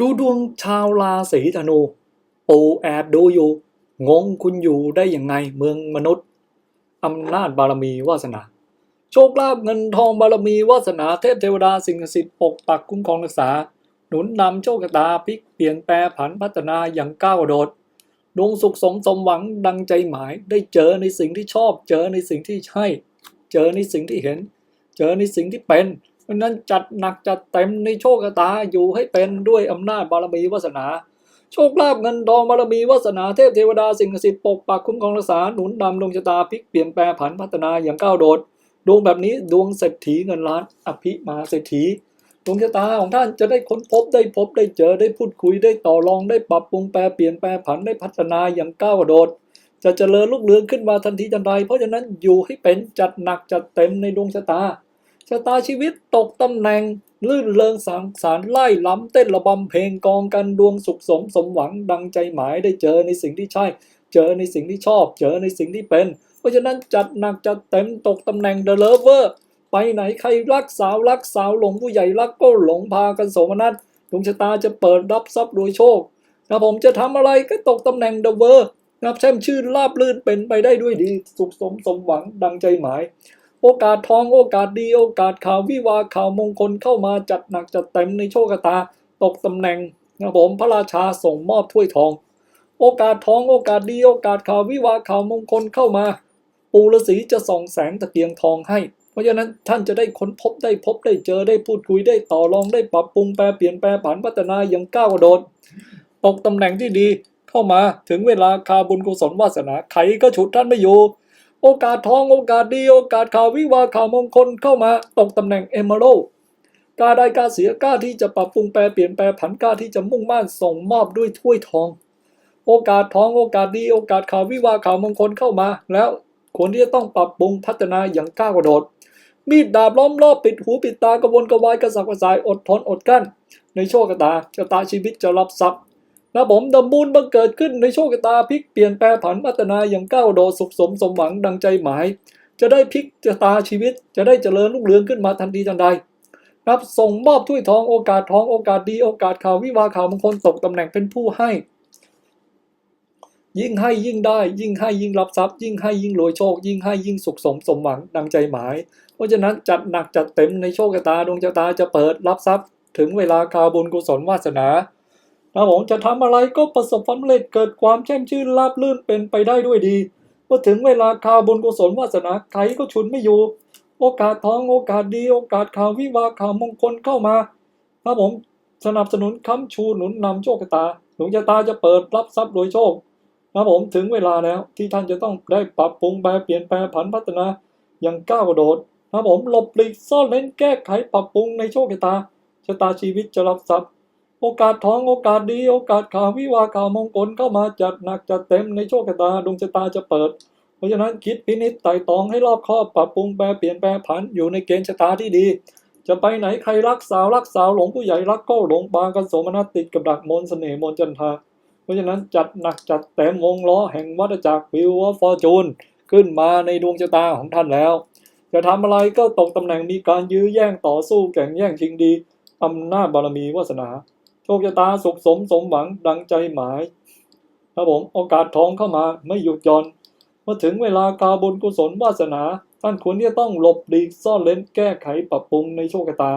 ดูดวงชาวราศีธนู ปูแอบดูอยู่ งงคุณอยู่ได้ยังไงเมืองมนุษย์อำนาจบารมีวาสนา โชคลาภเงินทองบารมีวาสนาเทพเทวดาสิ่งศักดิ์สิทธิ์ปกปักคุ้มครองรักษา หนุนนำโชคชะตาพลิกเปลี่ยนแปลผันพัฒนาอย่างก้าวโดดดวงสุขสมสมหวังดังใจหมายได้เจอในสิ่งที่ชอบ เจอในสิ่งที่ใช่ เจอในสิ่งที่เห็น เจอในสิ่งที่เป็น ราะนั้นจัดหนักจัดเต็มในโชคชะตาอยู่ให้เป็นด้วยอำนาจบารมีวาสนา โชคลาภเงินทองบารมีวาสนาเทพเทวดาสิ่งศักดิ์สิทธิ์ปกปักคุ้มครองรักษาหนุนนำดวงชะตาพลิกเปลี่ยนแปลผันพัฒนาอย่างก้าวโดด ดวงแบบนี้ดวงเศรษฐีเงินล้านอภิมาเศรษฐีดวงชะตาของท่านจะได้ค้นพบได้พบได้เจอได้พูดคุยได้ต่อรองได้ปรับปรุงแปลเปลี่ยนแปลผันได้พัฒนาอย่างก้าวโดด จะเจริญรุ่งเรืองขึ้นมาทันทีทันใดเพราะฉะนั้นอยู่ให้เป็นจัดหนักจัดเต็มในดวงชะตา ชะตาชีวิตตกตำแหน่ง ลื่นเริงสังสารไล่ล้ำเต้นระบำเพลงกองกันดวงสุขสมสมหวังดังใจหมายได้เจอในสิ่งที่ใช่ เจอในสิ่งที่ชอบ เจอในสิ่งที่เป็น เพราะฉะนั้นจัดหนักจัดเต็มตกตำแหน่งเดอะเลเวอร์ไปไหนใครรักสาวรักสาวหลงผู้ใหญ่รักก็หลงพากันโสมนัสดวงชะตาจะเปิดรับทรัพย์โดยโชคนะผมจะทำอะไรก็ตกตำแหน่งเดอะเวอร์นับแช่มชื่นราบลื่นเป็นไปได้ด้วยดี สุขสมสมหวังดังใจหมาย โอกาสทองโอกาสดีโอกาสข่าววิวาข่าวมงคลเข้ามาจัดหนักจัดเต็มในโชคชะตา ตกตำแหน่งนะผมพระราชาส่งมอบถ้วยทอง โอกาสทองโอกาสดีโอกาสข่าววิวาข่าวมงคลเข้ามา ปู่ฤาษีจะส่องแสงตะเกียงทองให้ เพราะฉะนั้นท่านจะได้ค้นพบได้พบได้เจอได้พูดคุยได้ต่อรองได้ปรับปรุงแปลเปลี่ยนแปลผันพัฒนาอย่างก้าวกระโดดตกตำแหน่งที่ดีเข้ามาถึงเวลาคาบุญกุศลวาสนาใครก็ฉุดท่านไม่อยู่ โอกาสทองโอกาสดีโอกาสข่าววิวาข่าวมงคลเข้ามาตกตำแหน่งเอเมอรัลกล้าได้กล้าเสียกล้าที่จะปรับปรุงแปลเปลี่ยนแปลผันกล้าที่จะมุ่งมั่นส่งมอบด้วยถ้วยทอง โอกาสทองโอกาสดีโอกาสข่าววิวาข่าวมงคลเข้ามา แล้วควรที่จะต้องปรับปรุงพัฒนาอย่างก้าวกระโดด มีดดาบล้อมรอบปิดหูปิดตากระวนกระวายกระสับกระส่ายอดทนอดกั้น ในโชคชะตาชะตาชีวิตจะรับทรัพย์ นะผมดำมูลบังเกิดขึ้นในโชคชะตาพลิกเปลี่ยนแปลผันพัฒนาอย่างก้าวโดดสุขสมสมหวังดังใจหมาย จะได้พลิกชะตาชีวิต จะได้เจริญรุ่งเรืองขึ้นมาทันทีทันใดรับส่งมอบถ้วยทองโอกาสทองโอกาสดีโอกาสข่าววิวาข่าวมงคลตกตำแหน่งเป็นผู้ให้ ยิ่งให้ยิ่งได้ ยิ่งให้ยิ่งรับทรัพย์ ยิ่งให้ยิ่งรวยโชค ยิ่งให้ยิ่งสุขสมสมหวังดังใจหมาย เพราะฉะนั้นจัดหนักจัดเต็มในโชคชะตาดวงชะตาจะเปิดรับทรัพย์ ถึงเวลาคาวบุญกุศลวาสนา นะผมจะทำอะไรก็ประสบความสำเร็จเกิดความแช่มชื่นราบลื่นเป็นไปได้ด้วยดีเมื่อถึงเวลาคาวบุญกุศลวาสนาใครก็ฉุนไม่อยู่ โอกาสทองโอกาสดี โอกาสข่าววิวาข่าวมงคลเข้ามาครับผมสนับสนุนค้ำชูหนุนนำโชคชะตาดวงชะตาจะเปิดรับทรัพย์โดยโชคนะผมถึงเวลาแล้วที่ท่านจะต้องได้ปรับปรุงแปลเปลี่ยนแปลผันพัฒนาอย่างก้าวกระโดดนะผมหลบหลีกซ่อนเล้นแก้ไขปรับปรุงในโชคชะตาชะตาชีวิตจะรับทรัพย์ โอกาสทองโอกาสดี โอกาสข่าววิวาข่าวมงคลเข้ามาจัดหนักจัดเต็มในโชคชะตาดวงชะตาจะเปิด เพราะฉะนั้นคิดพินิจไต่ตองให้รอบคอบปรับปรุงแปลเปลี่ยนแปลผันอยู่ในเกณฑ์ชะตาที่ดี จะไปไหนใครรักสาวรักสาวหลงผู้ใหญ่รักก็หลงบางกันสมนัสติดกับดักมนต์เสน่ห์มนจันทาเพราะฉะนั้นจัดหนักจัดเต็มวงล้อแห่งวัฏจักรวิวฟอร์จูนขึ้นมาในดวงชะตาของท่านแล้ว จะทำอะไรก็ตกตำแหน่งมีการยื้อแย่งต่อสู้แข่งแย่งชิงดีอำนาจบารมีวาสนา ชคชะตาสุขสมสมหวังดังใจหมาย ครับผมโอกาสทองเข้ามาไม่หยุดย่อนเมื่อถึงเวลากาบุญกุศลวาสนา ท่านควรที่จะต้องหลบหลีกซ่อนเล้นแก้ไขปรับปรุงในโชคชะตา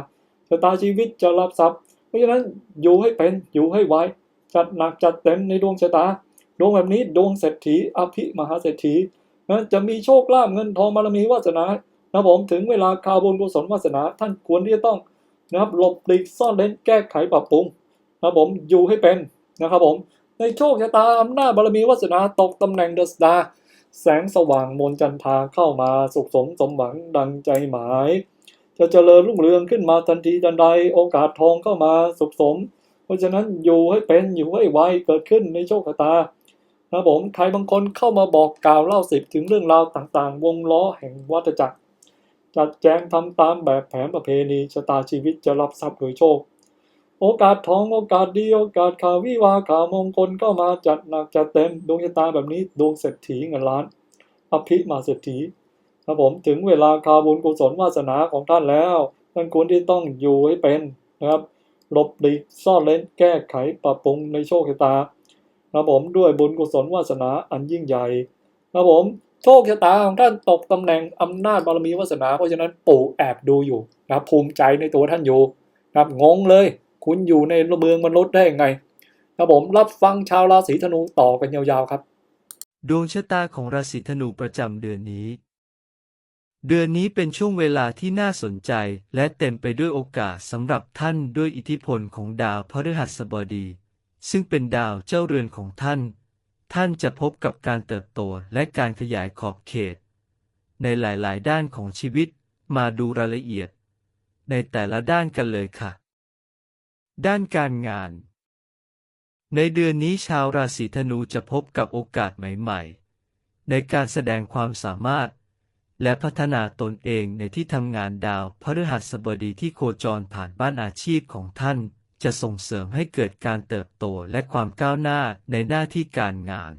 ชะตาชีวิตจะรับทรัพย์ เพราะฉะนั้นอยู่ให้เป็นอยู่ให้ไวจัดหนักจัดเต็มในดวงชะตาดวงแบบนี้ดวงเศรษฐีอภิมหาเศรษฐีนะจะมีโชคลาภเงินทองบารมีวาสนานะผมถึงเวลาคาบุญกุศลวาสนา ท่านควรที่จะต้องนะครับหลบหลีกซ่อนเล้นแก้ไขปรับปรุง นะผมอยู่ให้เป็นนะครับผมในโชคชะตาอำนาจบารมีวาสนาตกตำแหน่งเดอะสตาร์แสงสว่างมนจันทาเข้ามาสุขสมสมหวังดังใจหมาย จะเจริญรุ่งเรืองขึ้นมาทันทีทันใดโอกาสทองเข้ามาสุขสม เพราะฉะนั้นอยู่ให้เป็นอยู่ให้ไวเกิดขึ้นในโชคชะตานะผมใครบางคนเข้ามาบอกกล่าวเล่าสิบถึงเรื่องราวต่างๆ วงล้อแห่งวัฏจักรจัดแจงทำตามแบบแผนประเพณีชะตาชีวิตจะรับทรัพย์โดยโชค โอกาสทองโอกาสดีโอกาสข่าววิวาข่าวมงคลเข้ามาจัดหนักจัดเต็มดวงชะตาแบบนี้ดวงเศรษฐีเงินล้านอภิมาเศรษฐีครับผมถึงเวลาคาบุญกุศลวาสนาของท่านแล้วท่านควรที่ต้องอยู่ให้เป็นนะครับหลบหลีกซ่อนเล้นแก้ไขปรับปรุงในโชคชะตานะผมด้วยบุญกุศลวาสนาอันยิ่งใหญ่นะผมโชคชะตาของท่านตกตำแหน่งอำนาจบารมีวาสนาเพราะฉะนั้นปู่แอบดูอยู่นะภูมิใจในตัวท่านอยู่นะงงเลย คุณอยู่ในเมืองมนุษย์ได้ยังไงนะผมรับฟังชาวราศีธนูต่อกันยาวๆครับ ดวงชะตาของราศีธนูประจำเดือนนี้ เดือนนี้เป็นช่วงเวลาที่น่าสนใจและเต็มไปด้วยโอกาสสำหรับท่านด้วยอิทธิพลของดาวพฤหัสบดี ซึ่งเป็นดาวเจ้าเรือนของท่าน ท่านจะพบกับการเติบโตและการขยายขอบเขต ในหลายๆ ด้านของชีวิตมาดูรายละเอียด ในแต่ละด้านกันเลยค่ะ ด้านการงาน ในเดือนนี้ชาวราศีธนูจะพบกับโอกาสใหม่ ๆ ในการแสดงความสามารถ และพัฒนาตนเองในที่ทำงานดาวพฤหัสบดีที่โคจรผ่านบ้านอาชีพของท่าน จะส่งเสริมให้เกิดการเติบโตและความก้าวหน้าในหน้าที่การงาน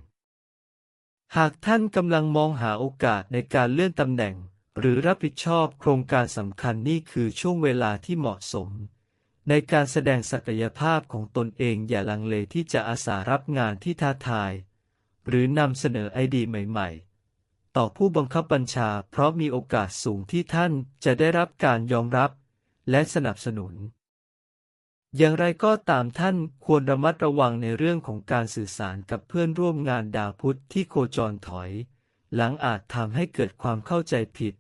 หากท่านกำลังมองหาโอกาสในการเลื่อนตำแหน่งหรือรับผิดชอบโครงการสำคัญนี่คือช่วงเวลาที่เหมาะสม ในการแสดงศักยภาพของตนเองอย่าลังเลที่จะอาสารับงานที่ท้าทาย หรือนำเสนอไอเดียใหม่ ๆ ต่อผู้บังคับบัญชา เพราะมีโอกาสสูงที่ท่านจะได้รับการยอมรับและสนับสนุน อย่างไรก็ตามท่านควรระมัดระวังในเรื่องของการสื่อสารกับเพื่อนร่วมงานดาวพุธที่โคจรถอย หลังอาจทำให้เกิดความเข้าใจผิด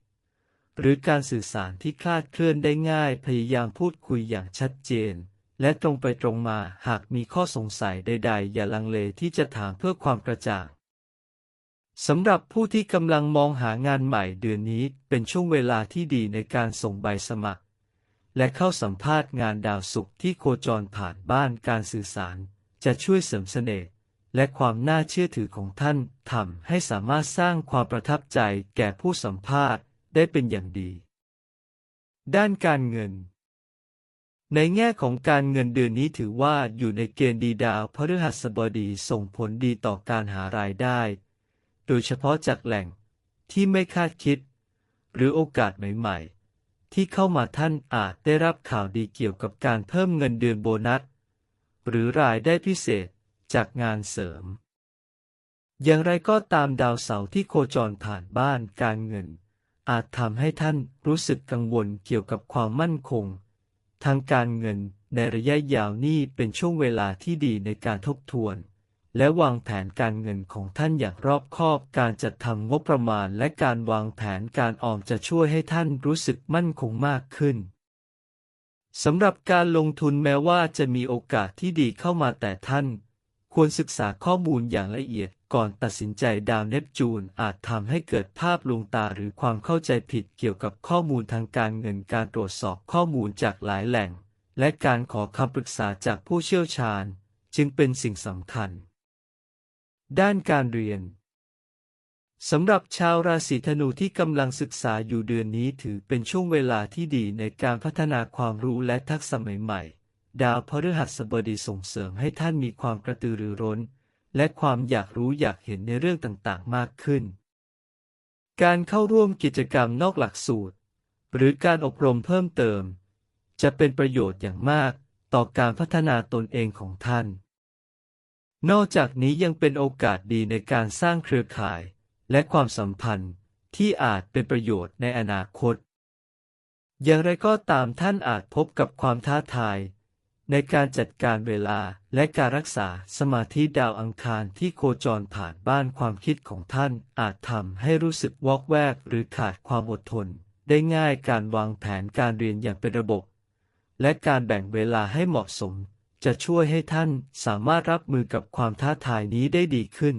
หรือการสื่อสารที่คลาดเคลื่อนได้ง่ายพยายามพูดคุยอย่างชัดเจน และตรงไปตรงมาหากมีข้อสงสัยใด ๆ อย่าลังเลที่จะถามเพื่อความกระจ่างสำหรับผู้ที่กำลังมองหางานใหม่เดือนนี้เป็นช่วงเวลาที่ดีในการส่งใบสมัคร และเข้าสัมภาษณ์งานดาวศุกร์ที่โคจรผ่านบ้านการสื่อสาร จะช่วยเสริมเสน่ห์และความน่าเชื่อถือของท่านทำให้สามารถสร้างความประทับใจแก่ผู้สัมภาษณ์ ได้เป็นอย่างดี ด้านการเงิน ในแง่ของการเงินเดือนนี้ถือว่าอยู่ในเกณฑ์ดีดาวพฤหัสบดีส่งผลดีต่อการหารายได้ โดยเฉพาะจากแหล่งที่ไม่คาดคิด หรือโอกาสใหม่ๆ ที่เข้ามาท่านอาจได้รับข่าวดีเกี่ยวกับการเพิ่มเงินเดือนโบนัส หรือรายได้พิเศษจากงานเสริม อย่างไรก็ตามดาวเสาร์ที่โคจรผ่านบ้านการเงิน อาจทำให้ท่านรู้สึกกังวลเกี่ยวกับความมั่นคง ทางการเงินในระยะยาวนี่เป็นช่วงเวลาที่ดีในการทบทวน และวางแผนการเงินของท่านอย่างรอบคอบการจัดทำงบประมาณและการวางแผนการออมจะช่วยให้ท่านรู้สึกมั่นคงมากขึ้นสำหรับการลงทุนแม้ว่าจะมีโอกาสที่ดีเข้ามาแต่ท่าน ควรศึกษาข้อมูลอย่างละเอียด ก่อนตัดสินใจดาวเนปจูนอาจทำให้เกิดภาพลวงตาหรือความเข้าใจผิดเกี่ยวกับข้อมูลทางการเงินการตรวจสอบข้อมูลจากหลายแหล่ง และการขอคำปรึกษาจากผู้เชี่ยวชาญ จึงเป็นสิ่งสำคัญ ด้านการเรียนสำหรับชาวราศีธนูที่กำลังศึกษาอยู่เดือนนี้ถือเป็นช่วงเวลาที่ดีในการพัฒนาความรู้และทักษะใหม่ๆ ดาวพฤหัสบดีส่งเสริมให้ท่านมีความกระตือรือร้น และความอยากรู้อยากเห็นในเรื่องต่างๆ มากขึ้น การเข้าร่วมกิจกรรมนอกหลักสูตร หรือการอบรมเพิ่มเติม จะเป็นประโยชน์อย่างมากต่อการพัฒนาตนเองของท่าน นอกจากนี้ยังเป็นโอกาสดีในการสร้างเครือข่าย และความสัมพันธ์ที่อาจเป็นประโยชน์ในอนาคต อย่างไรก็ตามท่านอาจพบกับความท้าทาย ในการจัดการเวลาและการรักษาสมาธิดาวอังคารที่โคจรผ่านบ้านความคิดของท่าน อาจทำให้รู้สึกวอกแวกหรือขาดความอดทน ได้ง่ายการวางแผนการเรียนอย่างเป็นระบบ และการแบ่งเวลาให้เหมาะสม จะช่วยให้ท่านสามารถรับมือกับความท้าทายนี้ได้ดีขึ้น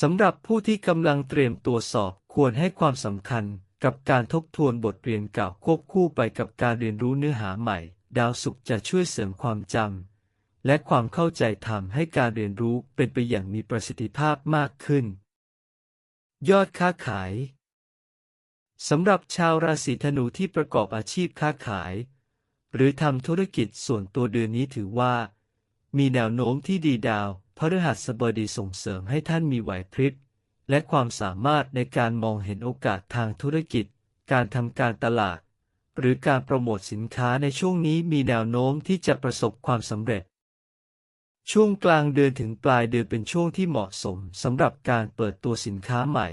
สำหรับผู้ที่กำลังเตรียมตัวสอบควรให้ความสำคัญกับการทบทวนบทเรียนเก่าควบคู่ไปกับการเรียนรู้เนื้อหาใหม่ ดาวศุกร์จะช่วยเสริมความจำและความเข้าใจทำให้การเรียนรู้เป็นไปอย่างมีประสิทธิภาพมากขึ้น ยอดค้าขายสำหรับชาวราศีธนูที่ประกอบอาชีพค้าขาย หรือทำธุรกิจส่วนตัวเดือนนี้ถือว่า มีแนวโน้มที่ดีดาวพฤหัสบดีส่งเสริมให้ท่านมีไหวพริบและความสามารถในการมองเห็นโอกาสทางธุรกิจ การทำการตลาด หรือการโปรโมทสินค้าในช่วงนี้มีแนวโน้มที่จะประสบความสำเร็จ ช่วงกลางเดือนถึงปลายเดือนเป็นช่วงที่เหมาะสมสำหรับการเปิดตัวสินค้าใหม่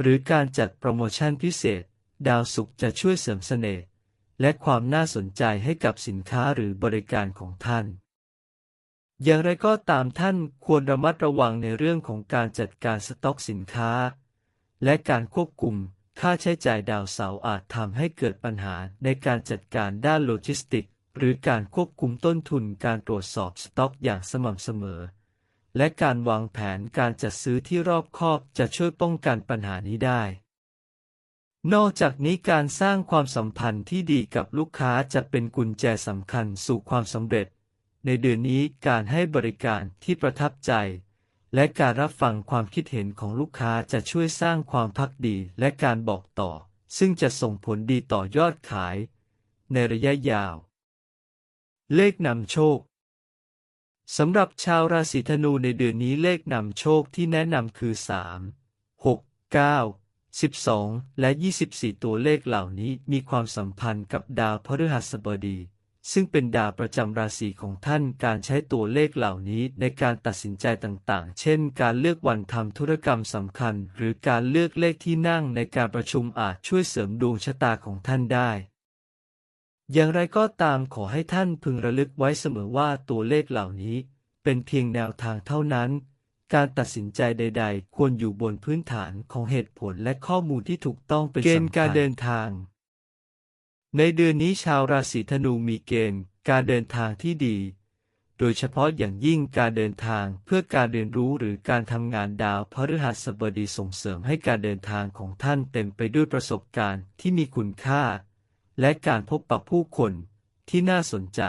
หรือการจัดโปรโมชั่นพิเศษ ดาวศุกร์จะช่วยเสริมเสน่ห์และความน่าสนใจให้กับสินค้าหรือบริการของท่าน อย่างไรก็ตามท่านควรระมัดระวังในเรื่องของการจัดการสต็อกสินค้า และการควบคุม ค่าใช้จ่ายดาวเสาร์อาจทำให้เกิดปัญหาในการจัดการด้านโลจิสติก หรือการควบคุมต้นทุนการตรวจสอบสต็อกอย่างสม่ำเสมอ และการวางแผนการจัดซื้อที่รอบคอบจะช่วยป้องกันปัญหานี้ได้ นอกจากนี้การสร้างความสัมพันธ์ที่ดีกับลูกค้าจะเป็นกุญแจสำคัญสู่ความสำเร็จ ในเดือนนี้การให้บริการที่ประทับใจ และการรับฟังความคิดเห็นของลูกค้าจะช่วยสร้างความพักดีและการบอกต่อ ซึ่งจะส่งผลดีต่อยอดขาย ในระยะยาว เลขนำโชคสำหรับชาวราศีธนูในเดือนนี้เลขนำโชคที่แนะนำคือ 3 6 9 12 และ 24 ตัวเลขเหล่านี้มีความสัมพันธ์กับดาวพฤหัสบดี ซึ่งเป็นดาวประจำราศีของท่านการใช้ตัวเลขเหล่านี้ในการตัดสินใจต่างๆ เช่น การเลือกวันทำธุรกรรมสำคัญ หรือการเลือกเลขที่นั่งในการประชุมอาจช่วยเสริมดวงชะตาของท่านได้ อย่างไรก็ตามขอให้ท่านพึงระลึกไว้เสมอว่าตัวเลขเหล่านี้ เป็นเพียงแนวทางเท่านั้น การตัดสินใจใด ๆ ควรอยู่บนพื้นฐานของเหตุผลและข้อมูลที่ถูกต้องเป็นเกณฑ์การเดินทาง ในเดือนนี้ชาวราศีธนูมีเกณฑ์การเดินทางที่ดี โดยเฉพาะอย่างยิ่งการเดินทางเพื่อการเรียนรู้หรือการทำงานดาวพฤหัสบดีส่งเสริมให้การเดินทางของท่านเต็มไปด้วยประสบการณ์ที่มีคุณค่า และการพบปะผู้คนที่น่าสนใจ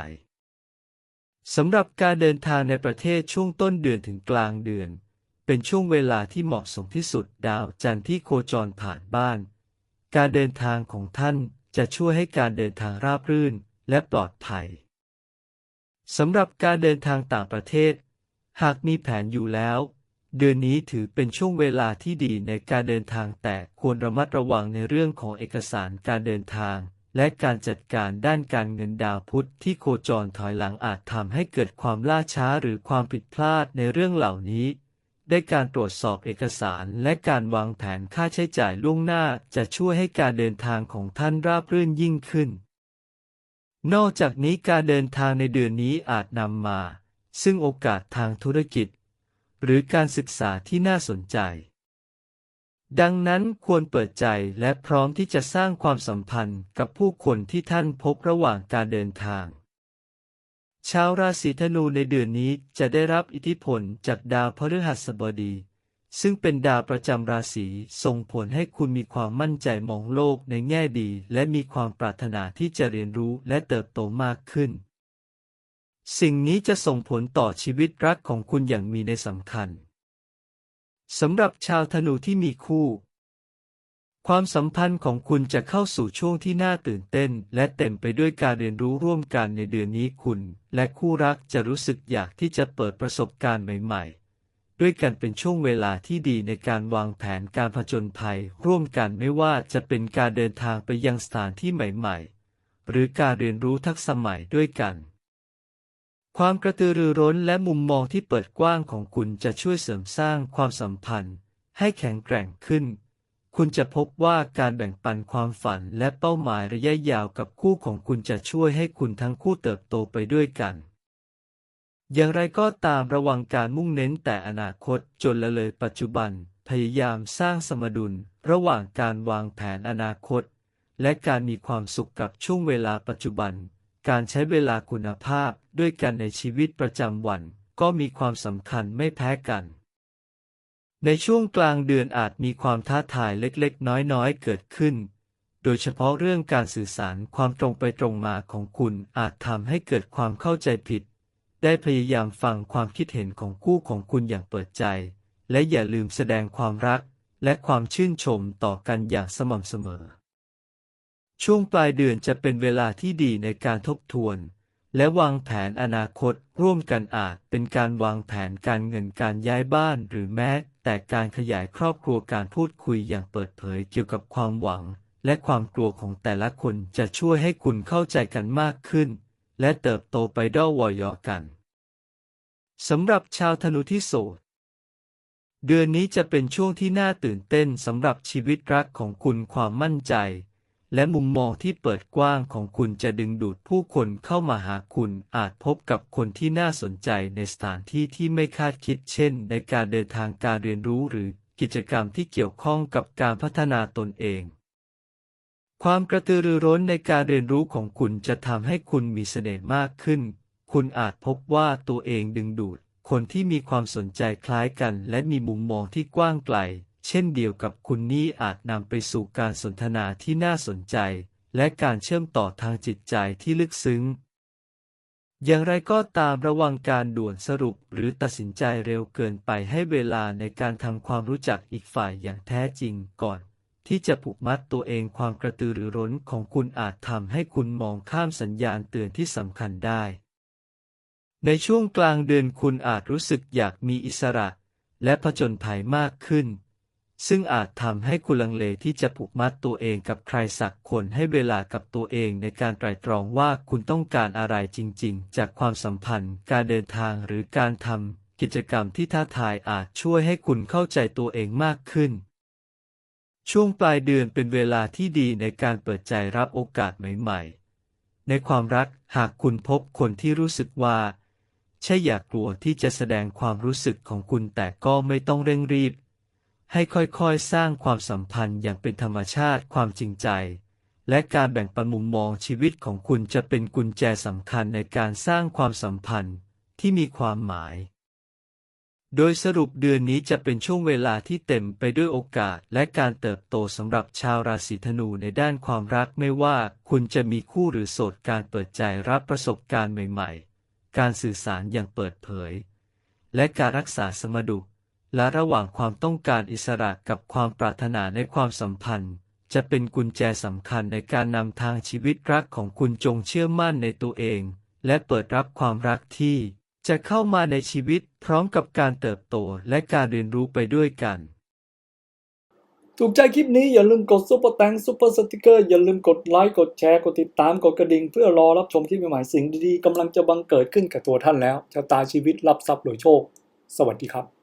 สำหรับการเดินทางในประเทศช่วงต้นเดือนถึงกลางเดือน เป็นช่วงเวลาที่เหมาะสมที่สุดดาวจันทร์ที่โคจรผ่านบ้าน การเดินทางของท่านจะช่วยให้การเดินทางราบรื่นและปลอดภัยสำหรับการเดินทางต่างประเทศ หากมีแผนอยู่แล้ว เดือนนี้ถือเป็นช่วงเวลาที่ดีในการเดินทางแต่ควรระมัดระวังในเรื่องของเอกสารการเดินทาง และการจัดการด้านการเงินดาวพุธที่โคจรถอยหลังอาจทำให้เกิดความล่าช้าหรือความผิดพลาดในเรื่องเหล่านี้ ได้การตรวจสอบเอกสารและการวางแผนค่าใช้จ่ายล่วงหน้าจะช่วยให้การเดินทางของท่านราบรื่นยิ่งขึ้น นอกจากนี้การเดินทางในเดือนนี้อาจนำมา ซึ่งโอกาสทางธุรกิจ หรือการศึกษาที่น่าสนใจ ดังนั้นควรเปิดใจและพร้อมที่จะสร้างความสัมพันธ์กับผู้คนที่ท่านพบระหว่างการเดินทาง ชาวราศีธนูในเดือนนี้จะได้รับอิทธิพลจากดาวพฤหัสบดี ซึ่งเป็นดาวประจำราศีส่งผลให้คุณมีความมั่นใจมองโลกในแง่ดี และมีความปรารถนาที่จะเรียนรู้และเติบโตมากขึ้น สิ่งนี้จะส่งผลต่อชีวิตรักของคุณอย่างมีในสำคัญสำหรับชาวธนูที่มีคู่ ความสัมพันธ์ของคุณจะเข้าสู่ช่วงที่น่าตื่นเต้น และเต็มไปด้วยการเรียนรู้ร่วมกันในเดือนนี้คุณ และคู่รักจะรู้สึกอยากที่จะเปิดประสบการณ์ใหม่ ๆ ด้วยกันเป็นช่วงเวลาที่ดีในการวางแผนการผจญภัย ร่วมกันไม่ว่าจะเป็นการเดินทางไปยังสถานที่ใหม่ ๆ หรือการเรียนรู้ทักษะใหม่ด้วยกัน ความกระตือรือร้นและมุมมองที่เปิดกว้างของคุณจะช่วยเสริมสร้างความสัมพันธ์ ให้แข็งแกร่งขึ้น คุณจะพบว่าการแบ่งปันความฝันและเป้าหมายระยะยาวกับคู่ของคุณจะช่วยให้คุณทั้งคู่เติบโตไปด้วยกัน อย่างไรก็ตามระวังการมุ่งเน้นแต่อนาคตจนละเลยปัจจุบัน พยายามสร้างสมดุล ระหว่างการวางแผนอนาคต และการมีความสุขกับช่วงเวลาปัจจุบัน การใช้เวลาคุณภาพด้วยกันในชีวิตประจำวัน ก็มีความสำคัญไม่แพ้กัน ในช่วงกลางเดือนอาจมีความท้าทายเล็กๆ น้อยๆ เกิดขึ้น โดยเฉพาะเรื่องการสื่อสารความตรงไปตรงมาของคุณอาจทำให้เกิดความเข้าใจผิด ได้พยายามฟังความคิดเห็นของคู่ของคุณอย่างเปิดใจ และอย่าลืมแสดงความรัก และความชื่นชมต่อกันอย่างสม่ำเสมอ ช่วงปลายเดือนจะเป็นเวลาที่ดีในการทบทวน และวางแผนอนาคตร่วมกันอาจเป็นการวางแผนการเงินการย้ายบ้านหรือแม้แต่การขยายครอบครัวการพูดคุยอย่างเปิดเผยเกี่ยวกับความหวัง และความกลัวของแต่ละคนจะช่วยให้คุณเข้าใจกันมากขึ้น และเติบโตไปด้วยวอยอกันสำหรับชาวธนูที่โสดเดือนนี้จะเป็นช่วงที่น่าตื่นเต้นสำหรับชีวิตรักของคุณความมั่นใจ และมุมมองที่เปิดกว้างของคุณจะดึงดูดผู้คนเข้ามาหาคุณ อาจพบกับคนที่น่าสนใจในสถานที่ที่ไม่คาดคิด เช่น ในการเดินทางการเรียนรู้หรือกิจกรรมที่เกี่ยวข้องกับการพัฒนาตนเอง ความกระตือรือร้นในการเรียนรู้ของคุณจะทำให้คุณมีเสน่ห์มากขึ้น คุณอาจพบว่าตัวเองดึงดูด คนที่มีความสนใจคล้ายกัน และมีมุมมองที่กว้างไกล เช่นเดียวกับคุณนี่อาจนำไปสู่การสนทนาที่น่าสนใจ และการเชื่อมต่อทางจิตใจที่ลึกซึ้ง อย่างไรก็ตามระวังการด่วนสรุปหรือตัดสินใจเร็วเกินไปให้เวลาในการทำความรู้จักอีกฝ่ายอย่างแท้จริงก่อน ที่จะผูกมัดตัวเองความกระตือรือร้นของคุณอาจทำให้คุณมองข้ามสัญญาณเตือนที่สำคัญได้ ในช่วงกลางเดือนคุณอาจรู้สึกอยากมีอิสระ และผจญภัยมากขึ้น ซึ่งอาจทำให้คุณลังเลที่จะผูกมัดตัวเองกับใครสักคนให้เวลากับตัวเองในการไตร่ตรองว่าคุณต้องการอะไรจริงๆ จากความสัมพันธ์ การเดินทางหรือการทำกิจกรรมที่ท้าทายอาจช่วยให้คุณเข้าใจตัวเองมากขึ้น ช่วงปลายเดือนเป็นเวลาที่ดีในการเปิดใจรับโอกาสใหม่ๆ ในความรักหากคุณพบคนที่รู้สึกว่าใช่อยากกลัวที่จะแสดงความรู้สึกของคุณแต่ก็ไม่ต้องเร่งรีบ ให้ค่อยๆ สร้างความสัมพันธ์อย่างเป็นธรรมชาติความจริงใจ และการแบ่งปันมุมมองชีวิตของคุณจะเป็นกุญแจสำคัญในการสร้างความสัมพันธ์ที่มีความหมาย โดยสรุปเดือนนี้จะเป็นช่วงเวลาที่เต็มไปด้วยโอกาสและการเติบโตสำหรับชาวราศีธนูในด้านความรักไม่ว่าคุณจะมีคู่หรือโสดการเปิดใจรับประสบการณ์ใหม่ ๆ การสื่อสารอย่างเปิดเผย และการรักษาสมดุล และระหว่างความต้องการอิสระกับความปรารถนาในความสัมพันธ์ จะเป็นกุญแจสำคัญในการนำทางชีวิตรักของคุณจงเชื่อมั่นในตัวเอง และเปิดรับความรักที่ จะเข้ามาในชีวิตพร้อมกับการเติบโตและการเรียนรู้ไปด้วยกัน ถูกใจคลิปนี้อย่าลืมกดซุปเปอร์แตงซุปเปอร์สติกเกอร์อย่าลืมกดไลค์กดแชร์กดติดตามกดกระดิ่งเพื่อรอรับชมคลิปใหม่ๆสิ่งดีๆกำลังจะบังเกิดขึ้นกับตัวท่านแล้วชะตาชีวิตรับทรัพย์โดยโชค สวัสดีครับ